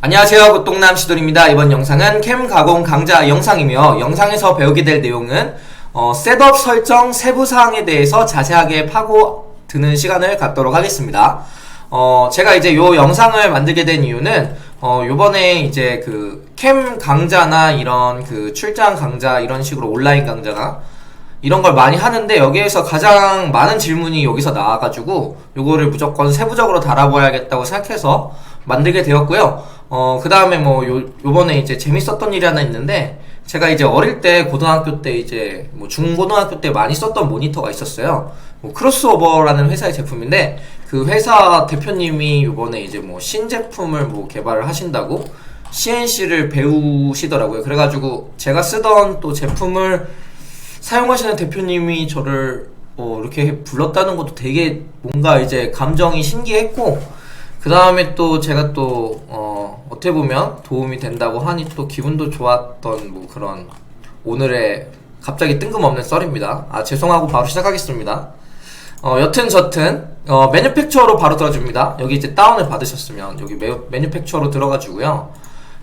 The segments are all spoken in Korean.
안녕하세요. 고똥남 시돌입니다. 이번 영상은 캠 가공 강좌 영상이며 영상에서 배우게 될 내용은 어, 셋업 설정 세부 사항에 대해서 자세하게 파고 드는 시간을 갖도록 하겠습니다. 어, 제가 이제 요 영상을 만들게 된 이유는 어, 요번에 이제 그 캠 강좌나 이런 그 출장 강좌 이런 식으로 온라인 강좌나 이런 걸 많이 하는데 여기에서 가장 많은 질문이 여기서 나와가지고 요거를 무조건 세부적으로 달아봐야겠다고 생각해서 만들게 되었고요. 어, 그 다음에 뭐 요, 요번에 이제 재밌었던 일이 하나 있는데 제가 이제 어릴 때 고등학교 때 이제 뭐 중고등학교 때 많이 썼던 모니터가 있었어요. 뭐 크로스오버라는 회사의 제품인데 그 회사 대표님이 요번에 이제 뭐 신제품을 뭐 개발을 하신다고 CNC를 배우시더라고요. 그래가지고 제가 쓰던 또 제품을 사용하시는 대표님이 저를 어, 이렇게 불렀다는 것도 되게 뭔가 이제 감정이 신기했고 그 다음에 또 제가 또 어, 어떻게 보면 도움이 된다고 하니 또 기분도 좋았던 뭐 그런 오늘의 갑자기 뜬금없는 썰입니다. 아 죄송하고 바로 시작하겠습니다. 어, 여튼 저튼 어, 매니팩처로 바로 들어줍니다. 여기 이제 다운을 받으셨으면 여기 매, 매니팩처로 들어가지고요.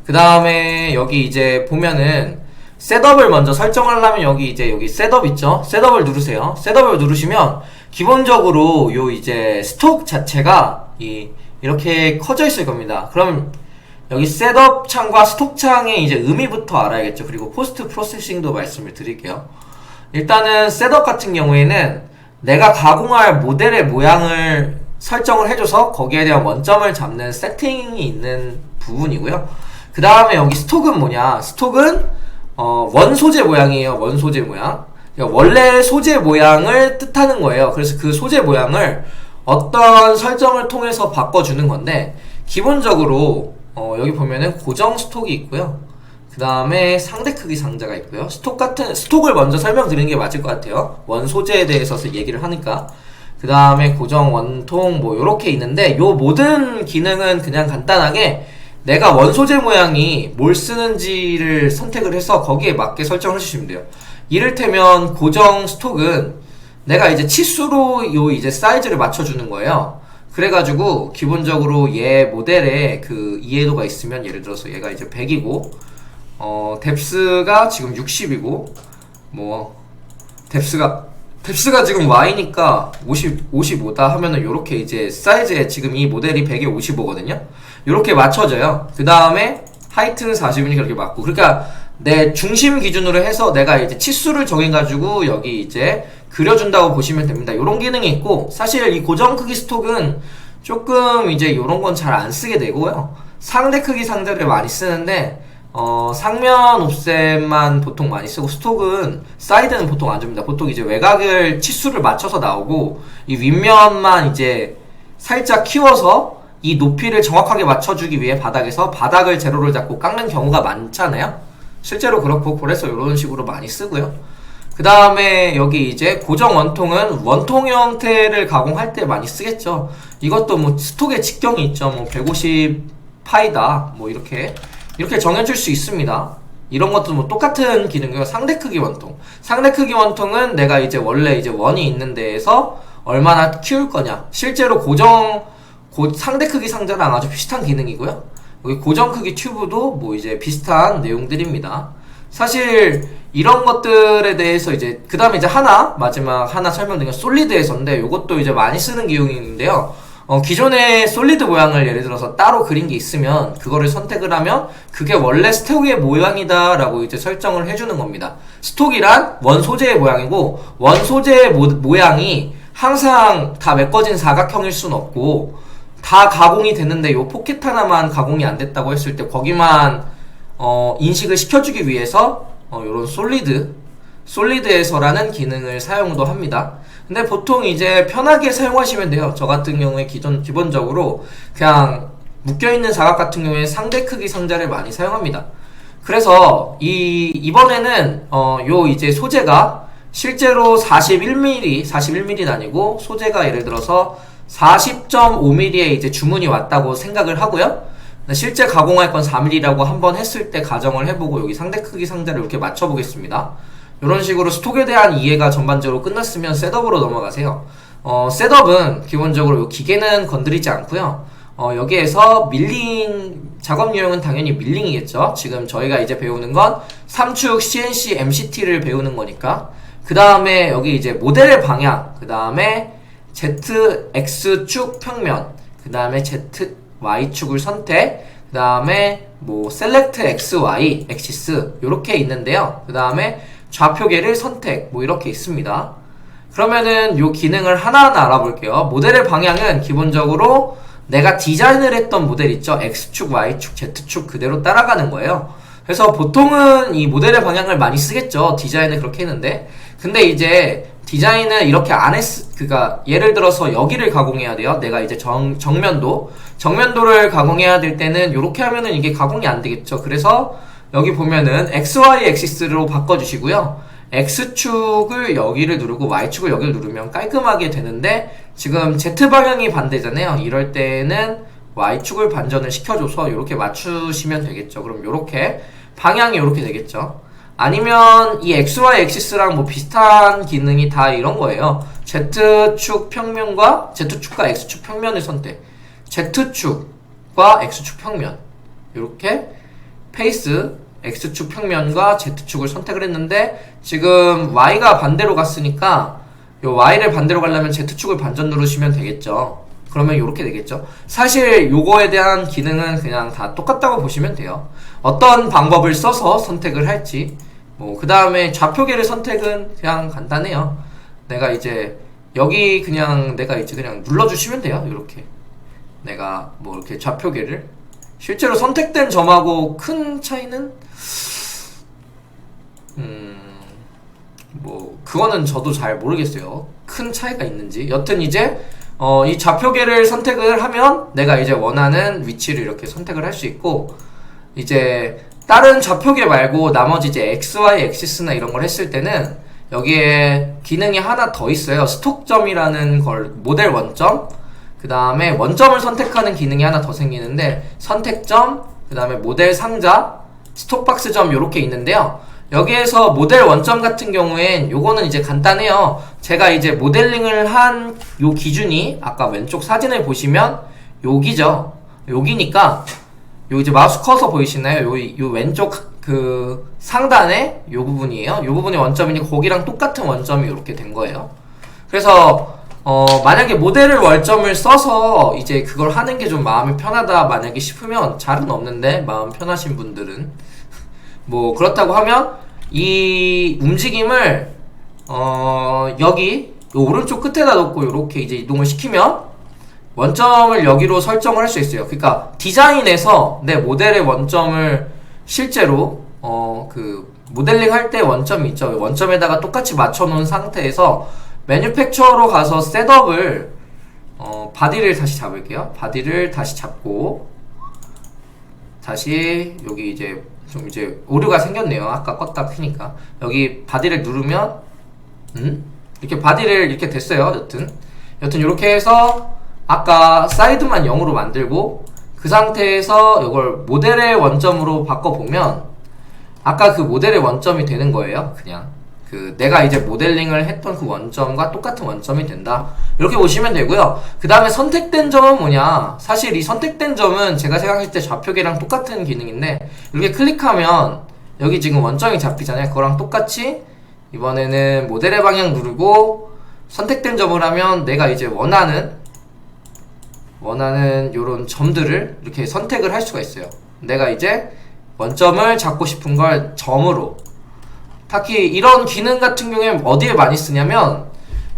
그 다음에 여기 이제 보면은 셋업을 먼저 설정하려면 여기 이제 여기 셋업 있죠? 셋업을 누르세요. 셋업을 누르시면 기본적으로 요 이제 스톡 자체가 이 이렇게 커져 있을 겁니다. 그럼 여기 셋업 창과 스톡 창의 이제 의미부터 알아야겠죠. 그리고 포스트 프로세싱도 말씀을 드릴게요. 일단은 셋업 같은 경우에는 내가 가공할 모델의 모양을 설정을 해줘서 거기에 대한 원점을 잡는 세팅이 있는 부분이고요. 그 다음에 여기 스톡은 뭐냐? 스톡은 어, 원 소재 모양이에요. 원 소재 모양. 그러니까 원래 소재 모양을 뜻하는 거예요. 그래서 그 소재 모양을 어떤 설정을 통해서 바꿔주는 건데 기본적으로 어, 여기 보면은 고정 스톡이 있고요. 그 다음에 상대 크기 상자가 있고요. 스톡 같은 스톡을 먼저 설명드리는 게 맞을 것 같아요. 원 소재에 대해서 얘기를 하니까. 그 다음에 고정 원통 뭐 이렇게 있는데 요 모든 기능은 그냥 간단하게 내가 원 소재 모양이 뭘 쓰는지를 선택을 해서 거기에 맞게 설정을 해주시면 돼요. 이를테면 고정 스톡은 내가 이제 치수로 요 이제 사이즈를 맞춰주는 거예요. 그래가지고 기본적으로 얘 모델에 그 이해도가 있으면 예를 들어서 얘가 이제 100이고 어 뎁스가 지금 60이고 뭐 뎁스가 뎁스가 지금 Y니까 50, 55다 하면은 요렇게 이제 사이즈에 지금 이 모델이 100에 55거든요. 요렇게 맞춰져요. 그 다음에 하이트는 40이니 그렇게 맞고. 그러니까 내 중심 기준으로 해서 내가 이제 치수를 정해가지고 여기 이제 그려준다고 보시면 됩니다. 요런 기능이 있고, 사실 이 고정 크기 스톡은 조금 이제 요런 건 잘 안 쓰게 되고요. 상대 크기 상자를 많이 쓰는데, 어, 상면 옵셋만 보통 많이 쓰고 스톡은 사이드는 보통 안 줍니다. 보통 이제 외곽을 치수를 맞춰서 나오고 이 윗면만 이제 살짝 키워서 이 높이를 정확하게 맞춰주기 위해 바닥에서 바닥을 제로를 잡고 깎는 경우가 많잖아요. 실제로 그렇고 그래서 이런 식으로 많이 쓰고요. 그 다음에 여기 이제 고정 원통은 원통 형태를 가공할 때 많이 쓰겠죠. 이것도 뭐 스톡의 직경이 있죠. 뭐 150 파이다 뭐 이렇게 이렇게 정해줄 수 있습니다. 이런 것도 뭐 똑같은 기능이요. 상대 크기 원통. 상대 크기 원통은 내가 이제 원래 이제 원이 있는 데에서 얼마나 키울 거냐. 실제로 고정 고, 상대 크기 상자랑 아주 비슷한 기능이고요. 여기 고정 크기 튜브도 뭐 이제 비슷한 내용들입니다. 사실 이런 것들에 대해서 이제 그 다음에 이제 하나 마지막 하나 설명드린 건 솔리드에서인데 이것도 이제 많이 쓰는 기능인데요. 어, 기존의 솔리드 모양을 예를 들어서 따로 그린 게 있으면 그거를 선택을 하면 그게 원래 스톡의 모양이다라고 이제 설정을 해주는 겁니다. 스톡이란 원 소재의 모양이고 원 소재의 모, 모양이 항상 다 메꿔진 사각형일 순 없고 다 가공이 됐는데 요 포켓 하나만 가공이 안 됐다고 했을 때 거기만 어, 인식을 시켜주기 위해서 어, 요런 솔리드 솔리드에서라는 기능을 사용도 합니다. 근데 보통 이제 편하게 사용하시면 돼요. 저 같은 경우에 기존, 기본적으로 그냥 묶여있는 사각 같은 경우에 상대 크기 상자를 많이 사용합니다. 그래서 이, 이번에는 어, 요 이제 소재가 실제로 41mm, 41mm는 아니고 소재가 예를 들어서 40.5mm에 이제 주문이 왔다고 생각을 하고요. 실제 가공할 건 4mm라고 한번 했을 때 가정을 해보고 여기 상대 크기 상자를 이렇게 맞춰보겠습니다. 이런 식으로 스톡에 대한 이해가 전반적으로 끝났으면 셋업으로 넘어가세요. 어, 셋업은 기본적으로 요 기계는 건드리지 않고요. 어, 여기에서 밀링 작업 유형은 당연히 밀링이겠죠. 지금 저희가 이제 배우는 건 3축 CNC MCT를 배우는 거니까. 그 다음에 여기 이제 모델의 방향, 그 다음에 ZX축 평면, 그 다음에 ZY축을 선택, 그 다음에 뭐 셀렉트 XY 엑시스 요렇게 있는데요. 그 다음에 좌표계를 선택 뭐 이렇게 있습니다. 그러면은 요 기능을 하나하나 알아볼게요. 모델의 방향은 기본적으로 내가 디자인을 했던 모델 있죠? X축, Y축, Z축 그대로 따라가는 거예요. 그래서 보통은 이 모델의 방향을 많이 쓰겠죠. 디자인을 그렇게 했는데. 근데 이제 디자인을 이렇게 안 했, 그니까 예를 들어서 여기를 가공해야 돼요. 내가 이제 정, 정면도. 정면도를 가공해야 될 때는 이렇게 하면은 이게 가공이 안 되겠죠. 그래서 여기 보면은 XY 엑시스로 바꿔주시고요. X축을 여기를 누르고 Y축을 여기를 누르면 깔끔하게 되는데 지금 Z방향이 반대잖아요. 이럴 때는 Y축을 반전을 시켜줘서 이렇게 맞추시면 되겠죠. 그럼 이렇게 방향이 이렇게 되겠죠. 아니면 이 XY 엑시스랑 뭐 비슷한 기능이 다 이런 거예요. Z축 평면과 Z축과 X축 평면을 선택. Z축과 X축 평면. 이렇게 페이스 X축 평면과 Z축을 선택을 했는데 지금 Y가 반대로 갔으니까 요 Y를 반대로 가려면 Z축을 반전 누르시면 되겠죠. 그러면 이렇게 되겠죠. 사실 요거에 대한 기능은 그냥 다 똑같다고 보시면 돼요. 어떤 방법을 써서 선택을 할지 뭐 그 다음에 좌표계를 선택은 그냥 간단해요. 내가 이제 여기 그냥 내가 이제 그냥 눌러주시면 돼요. 이렇게 내가 뭐 이렇게 좌표계를 실제로 선택된 점하고 큰 차이는 음, 뭐 그거는 저도 잘 모르겠어요. 큰 차이가 있는지. 여튼 이제 어, 이 좌표계를 선택을 하면 내가 이제 원하는 위치를 이렇게 선택을 할 수 있고 이제 다른 좌표계 말고 나머지 이제 XY 엑시스나 이런 걸 했을 때는 여기에 기능이 하나 더 있어요. 스톡점이라는 걸 모델 원점 그 다음에 원점을 선택하는 기능이 하나 더 생기는데 선택점 그 다음에 모델 상자 스톡박스점 이렇게 있는데요. 여기에서 모델 원점 같은 경우엔 요거는 이제 간단해요. 제가 이제 모델링을 한 요 기준이 아까 왼쪽 사진을 보시면 여기죠. 여기니까 요 이제 마우스 커서 보이시나요? 요, 요 왼쪽 그 상단에 요 부분이에요. 요 부분이 원점이니 거기랑 똑같은 원점이 이렇게 된 거예요. 그래서 어 만약에 모델을 원점을 써서 이제 그걸 하는 게 좀 마음이 편하다 만약에 싶으면 잘은 없는데 마음 편하신 분들은 뭐 그렇다고 하면 이 움직임을 어 여기 요 오른쪽 끝에다 놓고 이렇게 이제 이동을 시키면 원점을 여기로 설정을 할 수 있어요. 그러니까 디자인에서 내 모델의 원점을 실제로 어 그 모델링 할 때 원점이 있죠. 원점에다가 똑같이 맞춰 놓은 상태에서 매뉴팩처로 가서 셋업을 어 바디를 다시 잡을게요. 바디를 다시 잡고 다시 여기 이제 좀 이제 오류가 생겼네요. 아까 껐다 켜니까 여기 바디를 누르면 음? 이렇게 바디를 이렇게 됐어요. 여튼 여튼 이렇게 해서 아까 사이드만 0으로 만들고 그 상태에서 이걸 모델의 원점으로 바꿔보면 아까 그 모델의 원점이 되는 거예요. 그냥 그 내가 이제 모델링을 했던 그 원점과 똑같은 원점이 된다. 이렇게 보시면 되고요. 그 다음에 선택된 점은 뭐냐? 사실 이 선택된 점은 제가 생각했을 때 좌표계랑 똑같은 기능인데 이렇게 클릭하면 여기 지금 원점이 잡히잖아요. 그거랑 똑같이 이번에는 모델의 방향 누르고 선택된 점을 하면 내가 이제 원하는 원하는 요런 점들을 이렇게 선택을 할 수가 있어요. 내가 이제 원점을 잡고 싶은 걸 점으로 특히 이런 기능 같은 경우에 어디에 많이 쓰냐면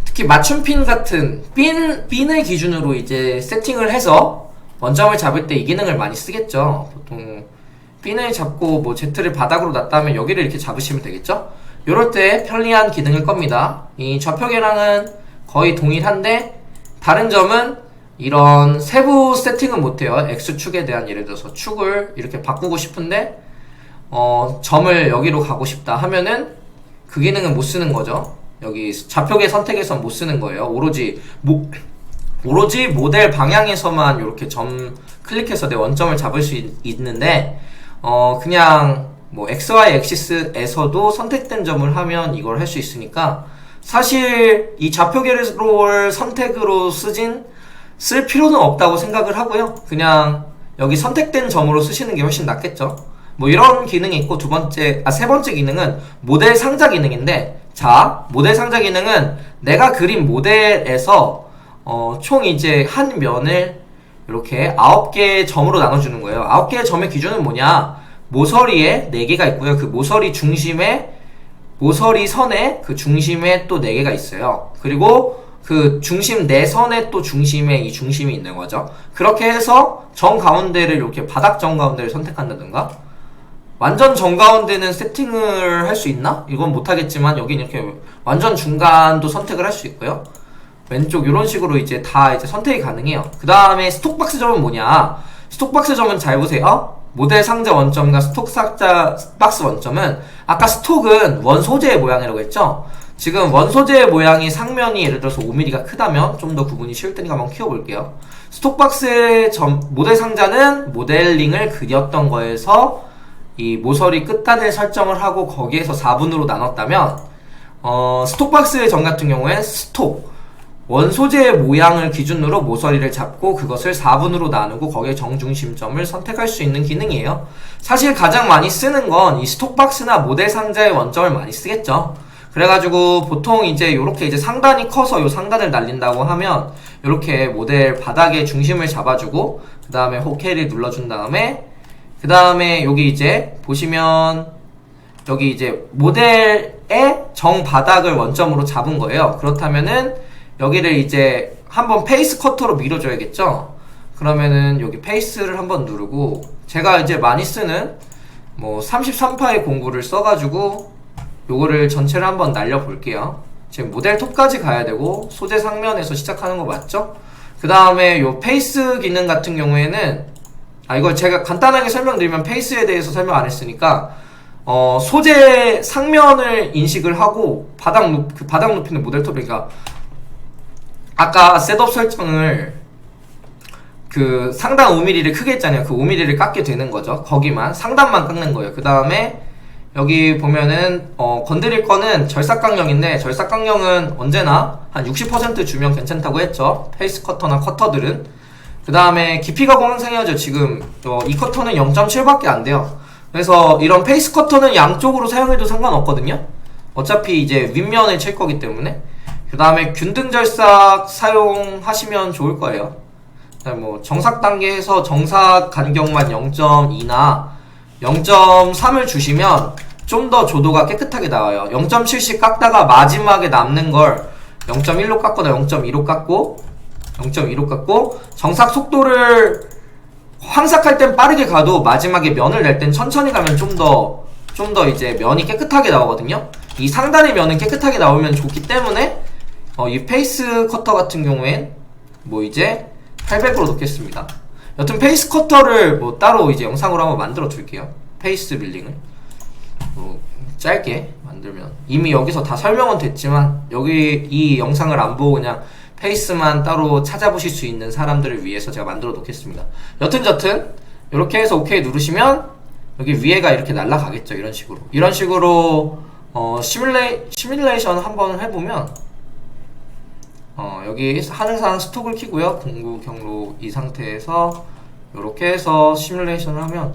특히 맞춤핀 같은 핀, 핀을 기준으로 이제 세팅을 해서 원점을 잡을 때 이 기능을 많이 쓰겠죠. 보통 핀을 잡고 뭐 Z를 바닥으로 놨다면 여기를 이렇게 잡으시면 되겠죠. 이럴 때 편리한 기능일 겁니다. 이 좌표계랑은 거의 동일한데 다른 점은 이런 세부 세팅은 못해요. X축에 대한 예를 들어서 축을 이렇게 바꾸고 싶은데 어, 점을 여기로 가고 싶다 하면은 그 기능은 못 쓰는 거죠. 여기 좌표계 선택에서 못 쓰는 거예요. 오로지 모, 오로지 모델 방향에서만 이렇게 점 클릭해서 내 원점을 잡을 수 있, 있는데 어 그냥 뭐 XY 엑시스에서도 선택된 점을 하면 이걸 할 수 있으니까 사실 이 좌표 계로를 선택으로 쓰진 쓸 필요는 없다고 생각을 하고요. 그냥 여기 선택된 점으로 쓰시는 게 훨씬 낫겠죠. 뭐 이런 기능이 있고 두 번째, 아, 세 번째 기능은 모델 상자 기능인데 자, 모델 상자 기능은 내가 그린 모델에서 어, 총 이제 한 면을 이렇게 아홉 개의 점으로 나눠주는 거예요. 아홉 개의 점의 기준은 뭐냐? 모서리에 네 개가 있고요. 그 모서리 중심에 모서리 선에 그 중심에 또 네 개가 있어요. 그리고 그 중심 네 선에 또 중심에 이 중심이 있는 거죠. 그렇게 해서 정 가운데를 이렇게 바닥 정 가운데를 선택한다든가 완전 정 가운데는 세팅을 할 수 있나? 이건 못하겠지만 여긴 이렇게 완전 중간도 선택을 할 수 있고요. 왼쪽 이런 식으로 이제 다 이제 선택이 가능해요. 그 다음에 스톡박스 점은 뭐냐? 스톡박스 점은 잘 보세요. 모델 상자 원점과 스톡 상자 박스 원점은 아까 스톡은 원 소재의 모양이라고 했죠? 지금 원 소재의 모양이 상면이 예를 들어서 5mm가 크다면 좀 더 구분이 쉬울 테니까 한번 키워볼게요. 스톡박스의 점, 모델 상자는 모델링을 그렸던 거에서 이 모서리 끝단을 설정을 하고 거기에서 4분으로 나눴다면 어, 스톡박스의 점 같은 경우엔 스톡 원소재의 모양을 기준으로 모서리를 잡고 그것을 4분으로 나누고 거기에 정중심점을 선택할 수 있는 기능이에요. 사실 가장 많이 쓰는 건 이 스톡박스나 모델 상자의 원점을 많이 쓰겠죠. 그래가지고 보통 이제 이렇게 이제 상단이 커서 이 상단을 날린다고 하면 이렇게 모델 바닥에 중심을 잡아주고 그 다음에 호케를 눌러준 다음에 그 다음에 여기 이제 보시면 여기 이제 모델의 정 바닥을 원점으로 잡은 거예요. 그렇다면은 여기를 이제 한번 페이스 커터로 밀어줘야겠죠? 그러면은 여기 페이스를 한번 누르고 제가 이제 많이 쓰는 뭐 33파의 공구를 써가지고 요거를 전체를 한번 날려볼게요. 지금 모델 톱까지 가야 되고 소재 상면에서 시작하는 거 맞죠? 그 다음에 요 페이스 기능 같은 경우에는 아 이걸 제가 간단하게 설명드리면 페이스에 대해서 설명 안 했으니까 어 소재 상면을 인식을 하고 바닥 높, 그 바닥 높이는 모델 톱이니까 아까 셋업 설정을 그 상단 5mm를 크게 했잖아요. 그 5mm를 깎게 되는 거죠. 거기만 상단만 깎는 거예요. 그 다음에 여기 보면은 어, 건드릴 거는 절삭강령인데 절삭강령은 언제나 한 60% 주면 괜찮다고 했죠. 페이스 커터나 커터들은 그 다음에 깊이가 공항상이하죠. 지금 어, 이 커터는 0.7밖에 안 돼요. 그래서 이런 페이스 커터는 양쪽으로 사용해도 상관없거든요. 어차피 이제 윗면을 칠 거기 때문에 그 다음에 균등 절삭 사용하시면 좋을 거예요. 뭐 정삭 단계에서 정삭 간격만 0.2나 0.3을 주시면 좀 더 조도가 깨끗하게 나와요. 0.7씩 깎다가 마지막에 남는 걸 0.1로 깎거나 0.2로 깎고 0.2로 깎고 정삭 속도를 황삭할 땐 빠르게 가도 마지막에 면을 낼 땐 천천히 가면 좀 더 좀 더 이제 면이 깨끗하게 나오거든요. 이 상단의 면은 깨끗하게 나오면 좋기 때문에 어, 이 페이스 커터 같은 경우엔 뭐 이제 800으로 놓겠습니다. 여튼 페이스 커터를 뭐 따로 이제 영상으로 한번 만들어 둘게요. 페이스 빌링을 뭐 짧게 만들면 이미 여기서 다 설명은 됐지만 여기 이 영상을 안 보고 그냥 페이스만 따로 찾아보실 수 있는 사람들을 위해서 제가 만들어 놓겠습니다. 여튼 저튼 이렇게 해서 오케이 누르시면 여기 위에가 이렇게 날아가겠죠. 이런 식으로 이런 식으로 어, 시뮬레 시뮬레이션 한번 해보면 어, 여기 하늘산 스톡을 키고요. 공구 경로 이 상태에서 이렇게 해서 시뮬레이션을 하면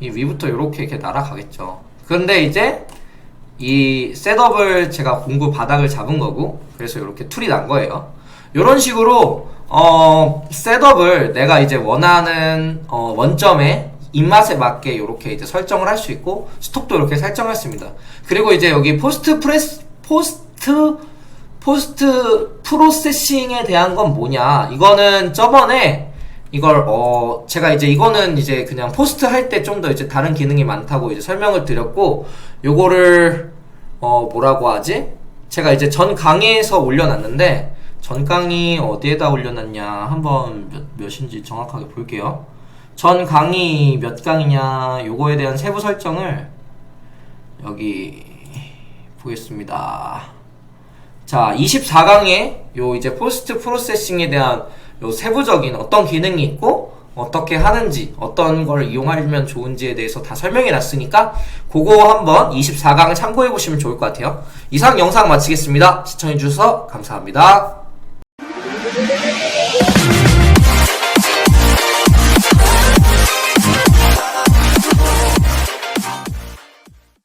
이 위부터 이렇게 이렇게 날아가겠죠. 그런데 이제 이 셋업을 제가 공구 바닥을 잡은 거고 그래서 이렇게 툴이 난 거예요. 이런 식으로 어, 셋업을 내가 이제 원하는 어, 원점에 입맛에 맞게 이렇게 이제 설정을 할 수 있고 스톡도 이렇게 설정했습니다. 그리고 이제 여기 포스트 프레스 포스트 포스트 프로세싱에 대한 건 뭐냐? 이거는 저번에 이걸 어 제가 이제 이거는 이제 그냥 포스트 할 때 좀 더 이제 다른 기능이 많다고 이제 설명을 드렸고 요거를 어 뭐라고 하지? 제가 이제 전 강의에서 올려놨는데 전 강의 어디에다 올려놨냐 한번 몇, 몇인지 정확하게 볼게요. 전 강의 몇 강이냐 요거에 대한 세부 설정을 여기 보겠습니다. 자, 24강에 요 이제 포스트 프로세싱에 대한 요 세부적인 어떤 기능이 있고 어떻게 하는지 어떤 걸 이용하면 좋은지에 대해서 다 설명해 놨으니까 그거 한번 24강 참고해 보시면 좋을 것 같아요. 이상 영상 마치겠습니다. 시청해 주셔서 감사합니다.